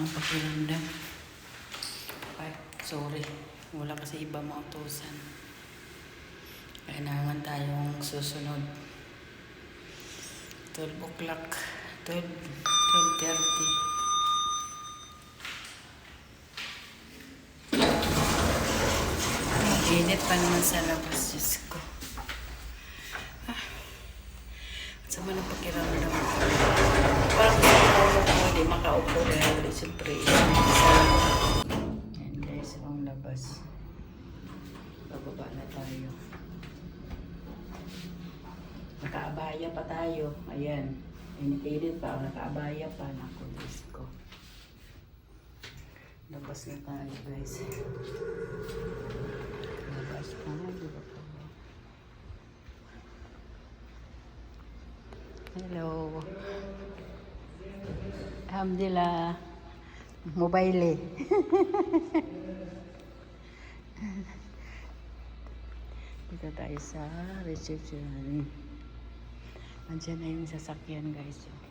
ang pakiramdam. Ay, sorry. Wala kasi iba mautusan. Kaya na naman tayong susunod. 12 o'clock. 12, 12.30. Init pa naman sa labas, Diyos ko. Ah. Sama na pakiramdam ko. Parang hindi makaupo dahil siyempre init sa Yan guys, ang labas. Bababa na tayo. Nakaabaya pa tayo. Ayan. Init-init pa. Nakaabaya pa. Naku, Diyos ko. Labas na tayo guys. Labas pa nga, di ba po? Hello. Alhamdulillah. Mobile. Dito tayo sa reception. Andiyan na yung sasakyan guys. Oops,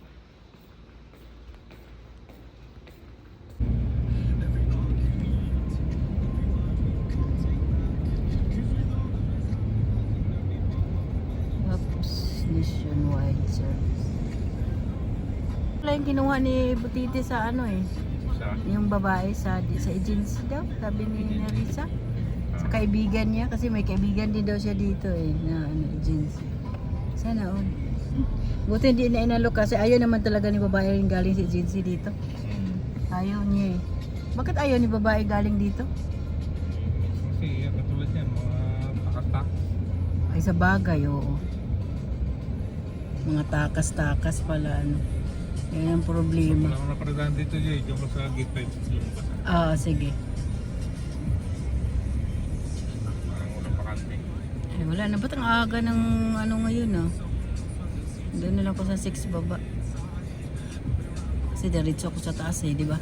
yung kinuha ni Butiti sa ano eh. Sa Yung babae sa sa agency daw, sabi ni Narisa. Sa kaibigan niya kasi may kaibigan din daw siya dito eh na ano, agency. Sana all. Buti hindi na inalok kasi ayaw naman talaga ni babae yung galing sa agency dito. Ayaw niya eh. Bakit ayaw ni babae galing dito? kasi yan, katulad yan, mga pakatak. Ay sa bagay, oo. Mga takas-takas pala ano. Yan ang problema. Wala akong naparadaan dito, Jay. Diyan mo sa gate 5 lumabas. Ah, sige. Parang walang pakante. Eh, wala na. Ba't ang aga ng ano ngayon ah? Doon na lang ako sa 6 baba. Kasi diretso ako sa taas eh, di ba?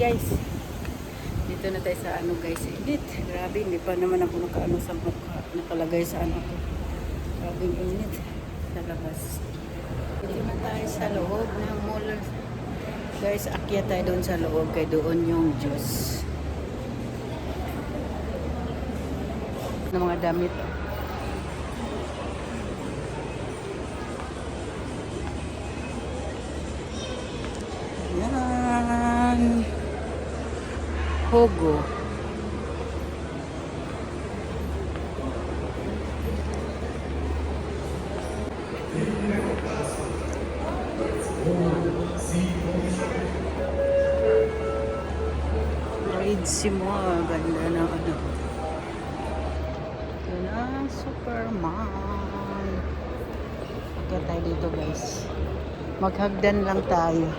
Guys. Dito na tayo sa ano guys. Init. Grabe, hindi pa naman ako nakaano sa mukha. Nakalagay sa ano ko. Grabe init. Sa. Dito na tayo sa loob ng mall. Guys, akyat tayo doon sa loob. Kaya doon yung juice. Ng mga damit. Hogo. Readsimo, ah, ganda ng ano. Ito na, Superman. Kaya tayo dito guys. Maghagdan lang tayo.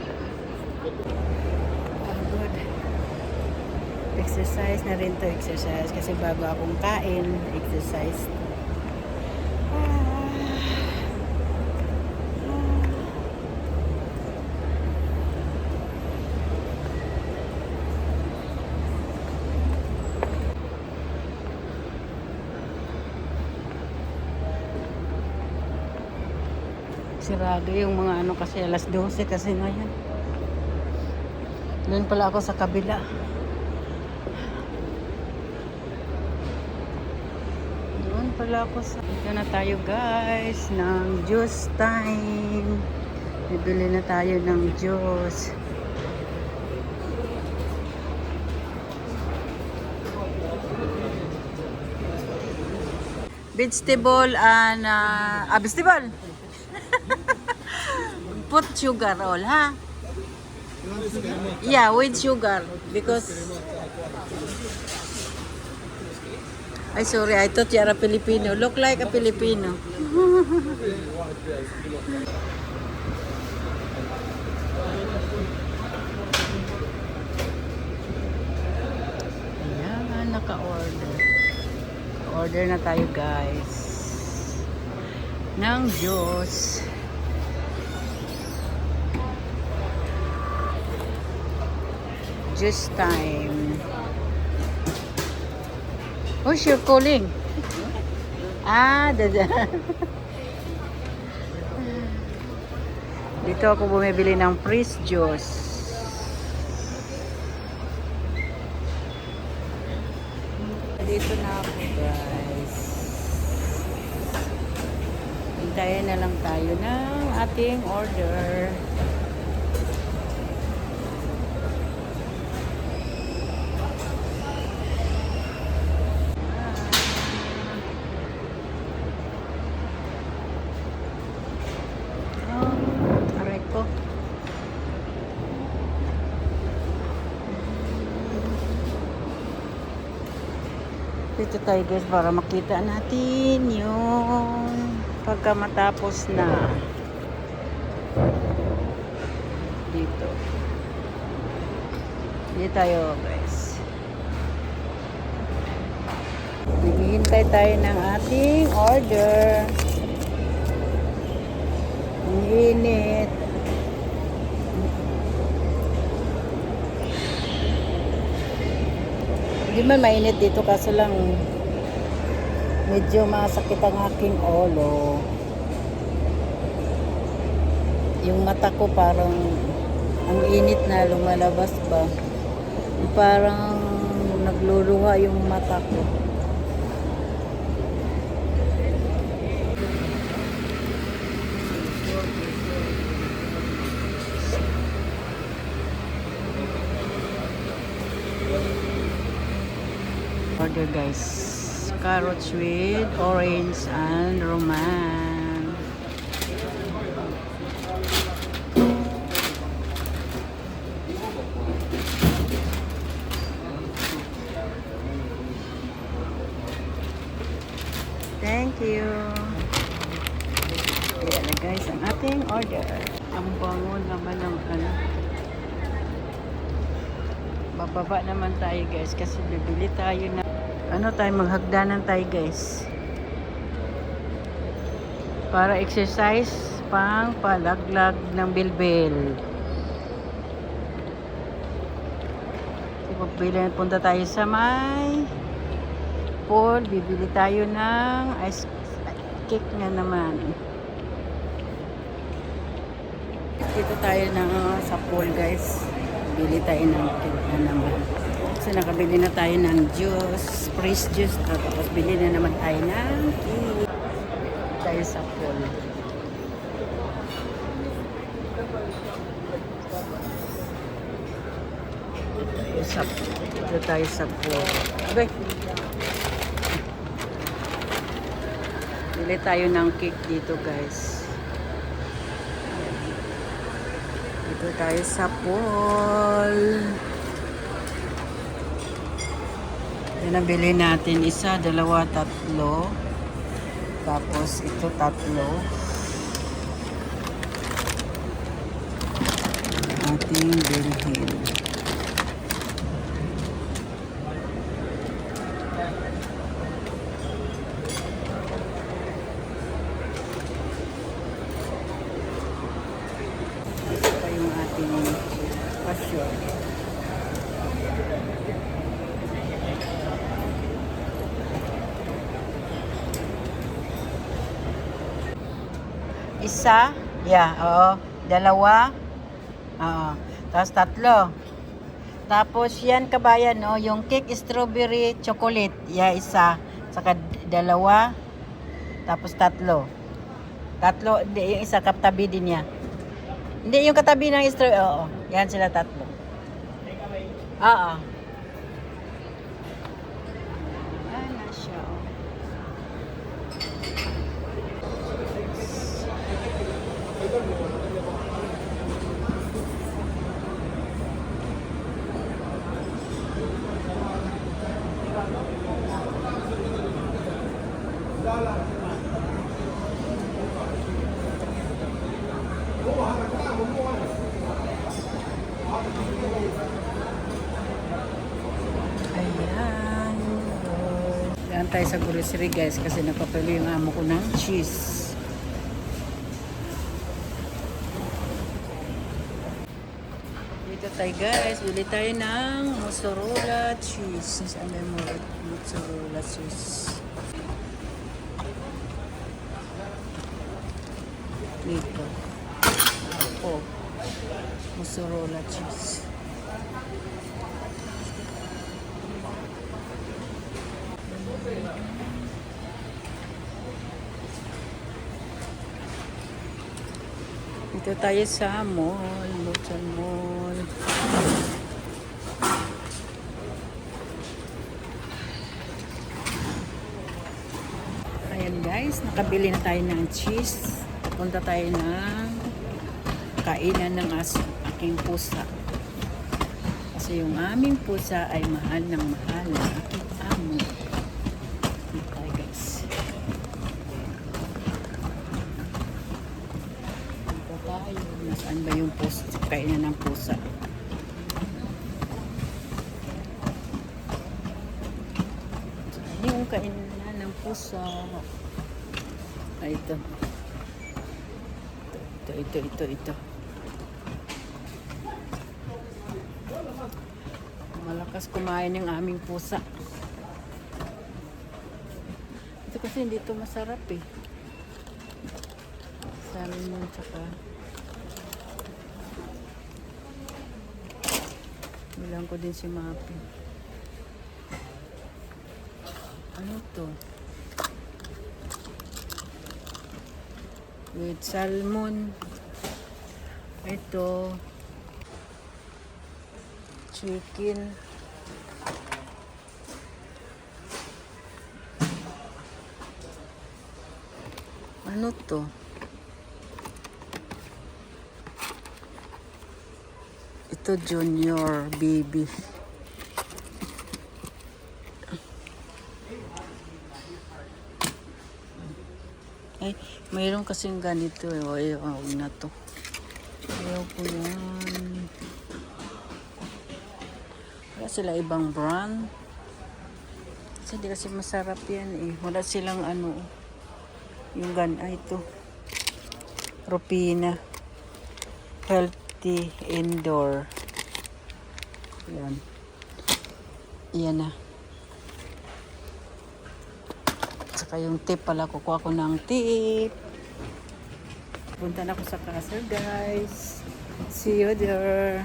Exercise na rin to exercise kasi bago akong kain, exercise. Sirado yung mga ano kasi alas 12 kasi ngayon. Doon pala ako sa kabila. Doon pala ako sa... Dito na tayo guys ng juice time. Bibili na tayo ng juice. Vegetable and uh, ah, vegetable. Put sugar all, ha? Yeah, with sugar because Ay, sorry. I thought you're a Filipino. Look like a Filipino. Ayan, naka-order. Order na tayo guys. Ng juice. Juice time. Who's your calling? Ah, dada. Dito ako bumibili ng fresh juice. Dito na ako guys. Hintayin na lang tayo ng ating order. Oh, aray ko. Dito tayo guys para makita natin yung pagka matapos na dito. Dito tayo guys. Naghihintay tayo ng ating order. Ang init. Hindi man mainit dito kaso lang medyo masakit ang aking ulo. Yung mata ko parang ang init na lumalabas ba. Parang nagluluha yung mata ko. Order guys. Carrots with orange and roman. Thank you. Ayan na guys ang ating order. Ang bango naman ng ano. Bababa naman tayo guys kasi bibili tayo na ano tayo maghagdanan tayo guys. Para exercise pang palaglag ng bilbil. So, pagbili, punta tayo sa may pool. Bibili tayo ng ice cake nga naman. Dito tayo na sa pool guys. Bili tayo ng cake na naman. So nakabili na tayo ng juice, fresh juice. Tapos bili na naman tayo ng cake. Tayo sa pool. Tayo sa, dito tayo sa pool. Okay. Bili tayo ng cake dito guys. Dito tayo sa pool. Yan ang bili natin. Isa, dalawa, tatlo. Tapos ito tatlo. Ating bilhin. Ito yung ating pasyon. Isa, yeah, oo. Dalawa, oo. Tapos tatlo. Tapos yan kabayan, no, yung cake strawberry chocolate, yeah, isa. Saka dalawa, tapos tatlo. Tatlo, hindi, yung isa katabi din niya. Hindi, yung katabi ng strawberry, oo. Yan sila tatlo. Oo. Ayan na siya, oh. Ayan. Yan tayo sa grocery guys kasi napapalo yung ko ng cheese. Dito tayo guys, bili tayo ng mozzarella cheese. Saan yung mozzarella cheese? Dito. Ako. Mozzarella cheese. Dito tayo sa mall, Lutson Mall. Ayan guys, nakabili na tayo ng cheese. Punta tayo ng kainan ng aso, aking pusa. Kasi yung aming pusa ay mahal ng mahal ng aking amo. Dito tayo guys. Dito tayo. Nasaan ba yung pusa? Kainan ng pusa. Yung kainan ng pusa. Ay, ito. Ito, ito, ito, ito. Malakas kumain yung aming pusa. Ito kasi hindi ito masarap eh. Salmon tsaka Bilang ko din si Mapi. Ano to? With salmon. Ito. Chicken. Ano to? Ito junior baby. Ay, mayroon kasing ganito eh. O, ayaw, huwag na to. Ayaw ko yan. Wala sila ibang brand. Kasi hindi kasi masarap yan eh. Wala silang ano. Yung gan, ay ito. Rupina. Healthy indoor. Yan. Yan na. Saka yung tip pala, kukuha ko ng tip. Punta na ako sa castle, guys. See you there.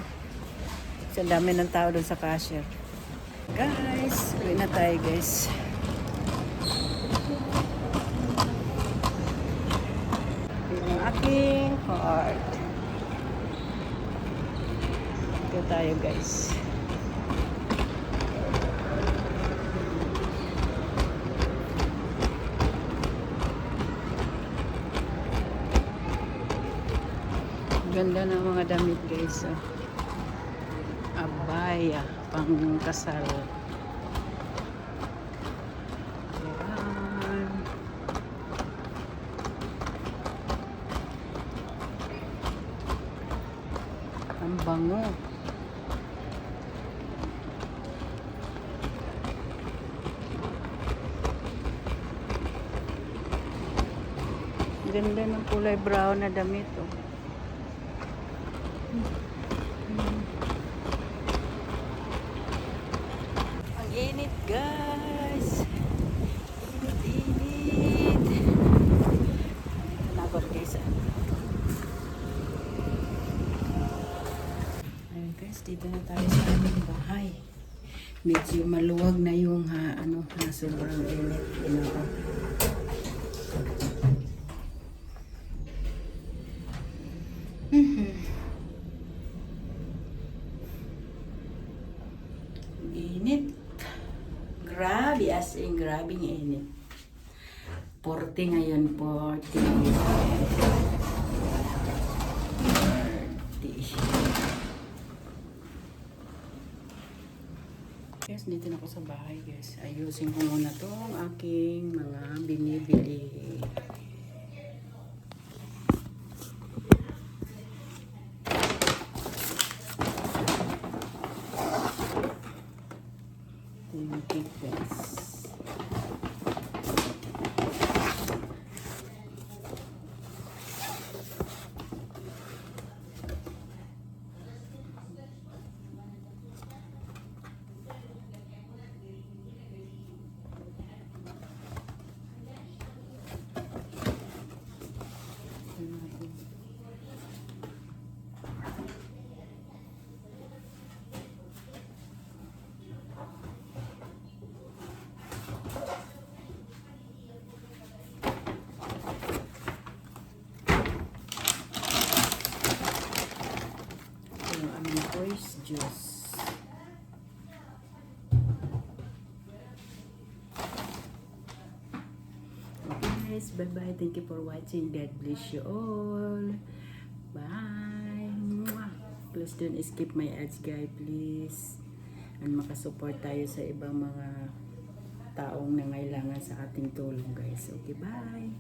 Sa dami ng tao doon sa cashier. Guys, uwi na tayo, guys. Yung aking heart. Ito tayo, guys. Ganda ng mga damit guys. Oh. Abaya, pang kasal. Ganda ng kulay brown na damit. Oh. Ang guys. Init, init. Nagor, guys. ah. Guys. Dito na tayo sa aming bahay. Medyo maluwag na yung ha, ano, na sobrang init. Ano ko. Mhm. Init. Grabe as in, grabing init. 40 ngayon, 40. 40. Guys, dito na ako sa bahay, guys. Ayusin ko muna tong aking mga binibili. Thank you, guys. Juice. Guys, bye-bye. Thank you for watching. God bless you all. Bye. Mwah. Please don't skip my ads guys, please. And makasupport tayo sa ibang mga taong nangailangan sa ating tulong guys. Okay, bye.